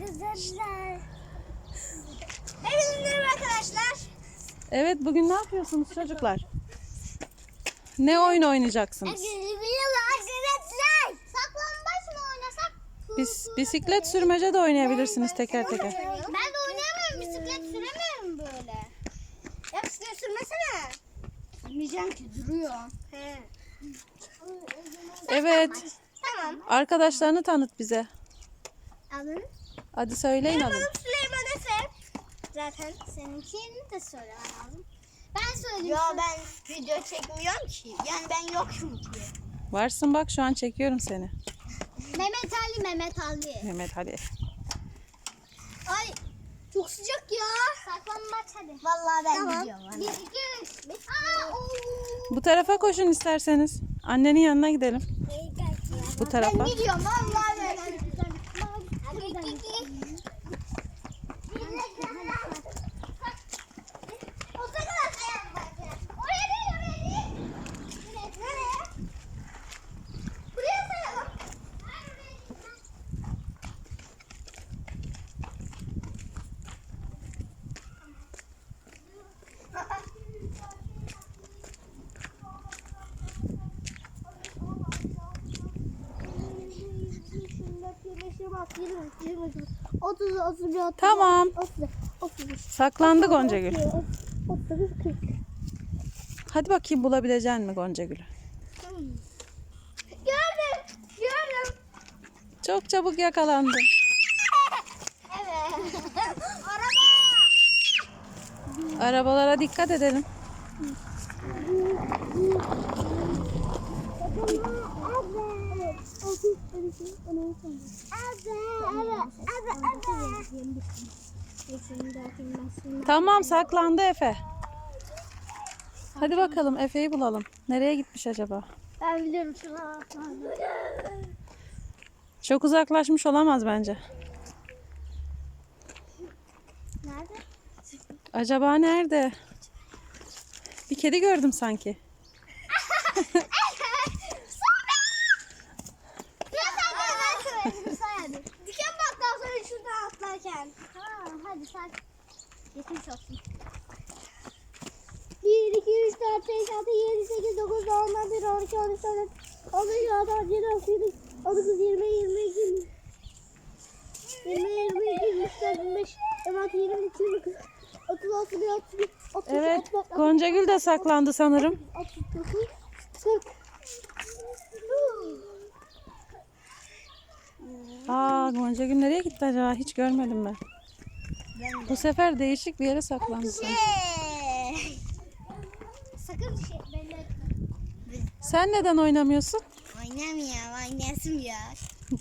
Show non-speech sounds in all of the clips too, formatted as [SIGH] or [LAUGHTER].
Arkadaşlar. Hepinize merhaba arkadaşlar. Evet bugün ne yapıyorsunuz çocuklar? Ne oyun oynayacaksınız? Arkadaşlar. Saklambaç mı oynasak? Bis bisiklet sürmece de oynayabilirsiniz teker teker. Ben de oynayamıyorum. Bisiklet süremiyorum böyle. Ya bisiklet sürmesene. Sürmeyeceğim ki duruyor. He. Evet. Tamam. Arkadaşlarını tanıt bize. Alın. Hadi söyleyin Benim adını. adım Süleyman Efe. Zaten seninkini de söylemen lazım. Ben söyledim. Yo ben video çekmiyorum ki. Yani ben yokum ki. Varsın bak şu an çekiyorum seni. Mehmet Ali, Mehmet Ali. Mehmet Ali. Ay çok sıcak ya. Saklanmaç hadi. Vallahi ben Tamam. gidiyorum. Bir, iki, üç. Aa, oo. Bu tarafa koşun isterseniz. Annenin yanına gidelim. Bu tarafa. Ben gidiyorum vallahi 30, 31, 30, Tamam. 30, 35. Saklandı Gonca Gül. 39, 40. Hadi bakayım bulabilecek mi Gonca Gül'ü? Tamam. Gördüm. Gördüm. Çok çabuk yakalandın. Evet. Araba. Arabalara dikkat edelim. Tamam saklandı Efe. Hadi bakalım Efe'yi bulalım. Nereye gitmiş acaba? Ben biliyorum şuna. Çok uzaklaşmış olamaz bence. Nerede? Acaba nerede? Bir kedi gördüm sanki. [LAUGHS] Ya sen de ben söyledim say hadi. Diken battı az önce şuradan atlarken. Ha, hadi say. Geçmiş olsun. 1, 2, 3, 4, 5, 6, 7, 8, 9, 10, 11, 12, 13, 14, 15, 16, 17, 18, 19, 20, 22, 20, 22, 23, 25, 26, 27, 29, 30, 31, 32, 33, Evet, 34, Goncagül de saklandı sanırım. 39, 40. Aa, Goncagül nereye gitti acaba? Hiç görmedim ben. Bu sefer değişik bir yere saklandı sanki. Sakın bir şey etme. Sen neden oynamıyorsun? Oynamıyorum, oynasın ya. [LAUGHS]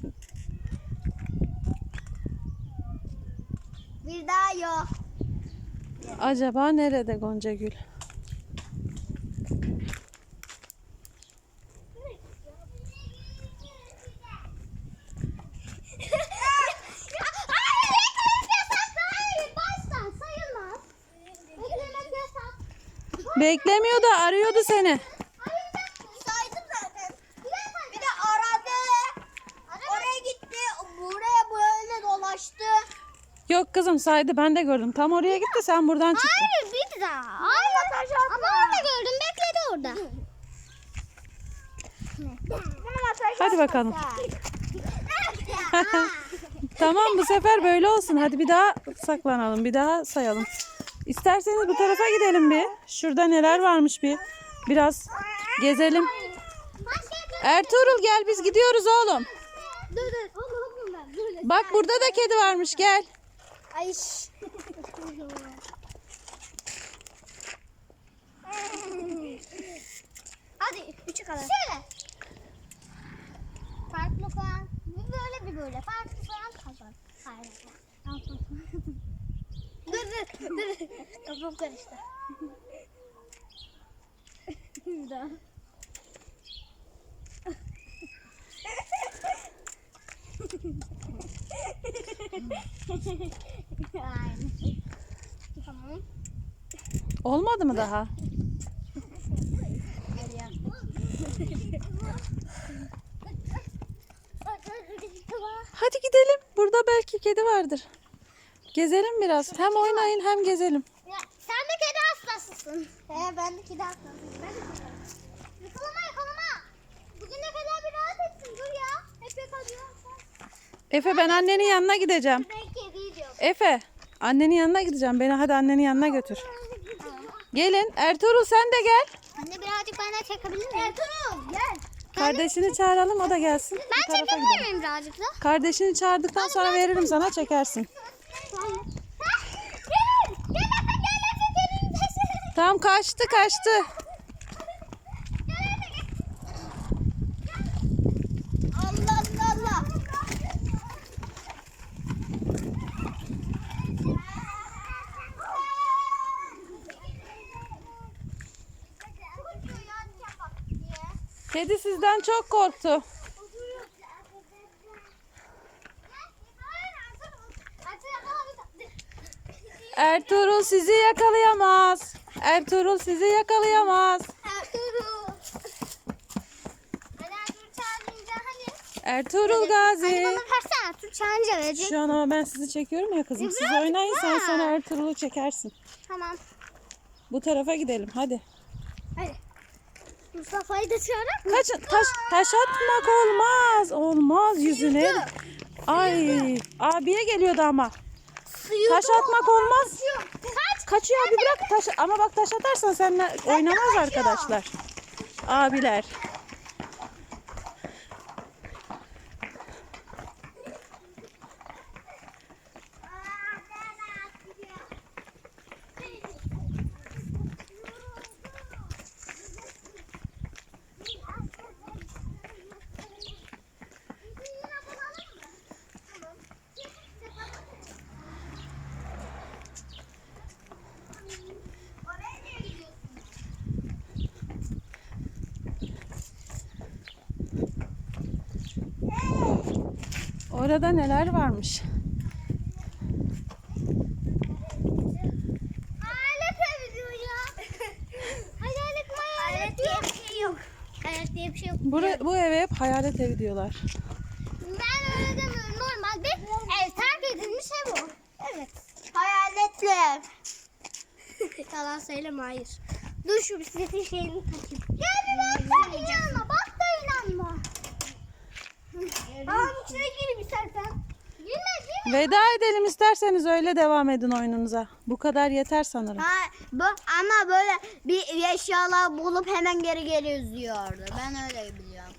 Bir daha yok. Acaba nerede Goncagül? Hayır, Beklemiyor da arıyordu seni. Saydım zaten. Bir de aradı. Oraya gitti. Buraya böyle dolaştı. Yok kızım saydı ben de gördüm. Tam oraya gitti sen buradan çıktın. Hayır, bir daha. Hayır. Ama orada gördüm, bekledi orada. Hadi bakalım. [LAUGHS] Tamam bu sefer böyle olsun. Hadi bir daha saklanalım. Bir daha sayalım. İsterseniz bu tarafa gidelim bir. Şurada neler varmış bir. Biraz gezelim. Ertuğrul gel biz gidiyoruz oğlum. Dur dur. Bak burada da kedi varmış gel. Ay. [LAUGHS] Hadi üçe kadar. Şöyle. Farklı falan. Bir böyle bir böyle. Farklı falan kazan. Hayır. dur dur dur. Kafam karıştı. bir daha. Tamam. Olmadı mı daha? Hadi gidelim. Burada belki kedi vardır. Gezelim biraz. Hem oynayın hem gezelim. Sen de kedi hastasısın. He ben de kedi hastasıyım. Ben de kedi Yakalama yakalama. Bugüne kadar bir rahat etsin dur ya. Hep yakalıyorsun. Efe ben annenin yanına gideceğim. Ben kediyi diyorum. Efe annenin yanına gideceğim. Beni hadi annenin yanına götür. Gelin. Ertuğrul sen de gel. Anne birazcık bana çekebilir miyim? Ertuğrul gel. Kardeşini çağıralım o da gelsin. Ben çekebilir miyim birazcık da? Kardeşini çağırdıktan sonra veririm sana çekersin. Gelin. Gel gel gel gel. Tam kaçtı kaçtı. Allah Allah. Kedi sizden çok korktu. Ertuğrul sizi yakalayamaz. Ertuğrul sizi yakalayamaz. Ertuğrul. Ertuğrul çağırınca hani. Ertuğrul Gazi. bana versene Ertuğrul çağırınca verecek. Şu an ama ben sizi çekiyorum ya kızım. Siz birazcık oynayın sen daha. sonra Ertuğrul'u çekersin. Tamam. Bu tarafa gidelim hadi. Hadi. Mustafa'yı da çağırak mı? Kaçın taş taş atmak olmaz. Olmaz yüzüne. Ay abiye geliyordu ama. Suyu Taş atmak olmaz. Kaç. Kaçıyor abi bırak taş ama bak taş atarsan seninle oynamaz arkadaşlar. Abiler. Orada neler varmış? Alet ediyor ya. [LAUGHS] Hayalet hayalet diye bir şey yok. Hayalet diye bir şey yok. Bura, bu eve hep hayalet evi diyorlar. Ben öyle demiyorum. Normal bir ev terk edilmiş ev o. Evet. Hayaletli ev. [LAUGHS] Yalan söyleme hayır. Dur şu bisikletin şeyini takayım. Gel bir bak da inanma. Bak da inanma. İçine gireyim istersen. Girme girme. Veda edelim isterseniz öyle devam edin oyununuza. Bu kadar yeter sanırım. Ha, bu, ama böyle bir eşyalar bulup hemen geri geri yüzüyordu. Ben öyle biliyorum.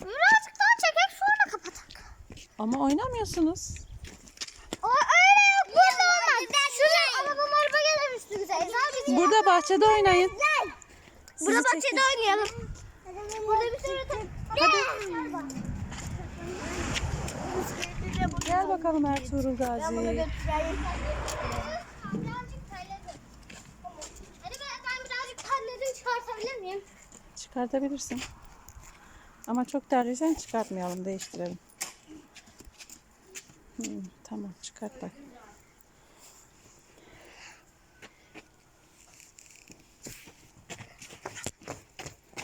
Birazcık daha çekek sonra kapatak. Ama oynamıyorsunuz. O öyle yok burada olmaz. Şuraya araba gelir üstümüze. Burada bahçede oynayın. Burada bahçede oynayalım. Burada bir sürü top. Gel bakalım Ertuğrul Gazi. Hadi? Çıkartabilirsin. Ama çok terliysen çıkartmayalım, değiştirelim. Hmm, tamam, çıkart bak.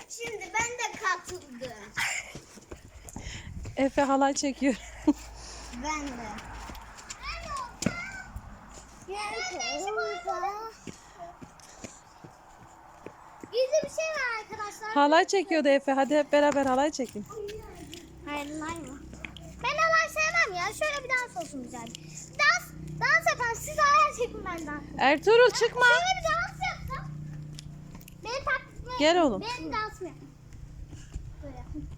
Şimdi ben de katıldım. Efe halay çekiyor. [LAUGHS] Ben de. Gizli bir şey var arkadaşlar. halay çekiyordu Efe. Hadi hep beraber halay çekin. Hayır mı? Ben alay sevmem ya. Şöyle bir dans olsun güzel. Dans, dans yapalım. Siz alay çekin ben dans. Ertuğrul çıkma. Şöyle bir dans yapsam. Benim taktiğime Gel oğlum. Benim dansımı yapın. Böyle yapın.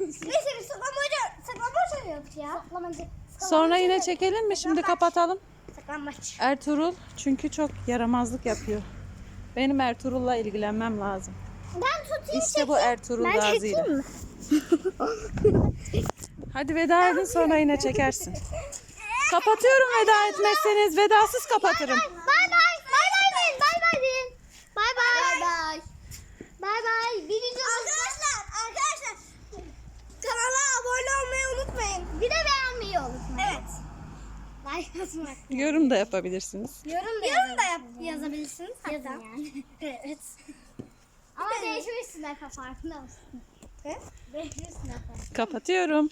Neyse bir saklamaca, saklamaca yok ya. Sonra yine çekelim mi? Şimdi kapatalım. Saklambaç. Ertuğrul çünkü çok yaramazlık yapıyor. Benim Ertuğrul'la ilgilenmem lazım. Ben tutayım İşte bu Ertuğrul Ben Gazi çekeyim mi? Hadi veda edin sonra yine çekersin. Kapatıyorum veda etmezseniz. Vedasız kapatırım. Bay bay. Bay bay deyin. Bay bay deyin. Bay bay. Bay bay. Bay bay. Birinci Arkadaşlar, arkadaşlar kanala abone olmayı unutmayın. Bir de beğenmeyi unutmayın. Evet. Like atmak. Yorum da yapabilirsiniz. Yorum da, Yorum da yap, yazabilirsiniz. Yazın yani. [LAUGHS] evet. Ama değişmişsin Efe farkında mısın? He? Değişmişsin Kapatıyorum.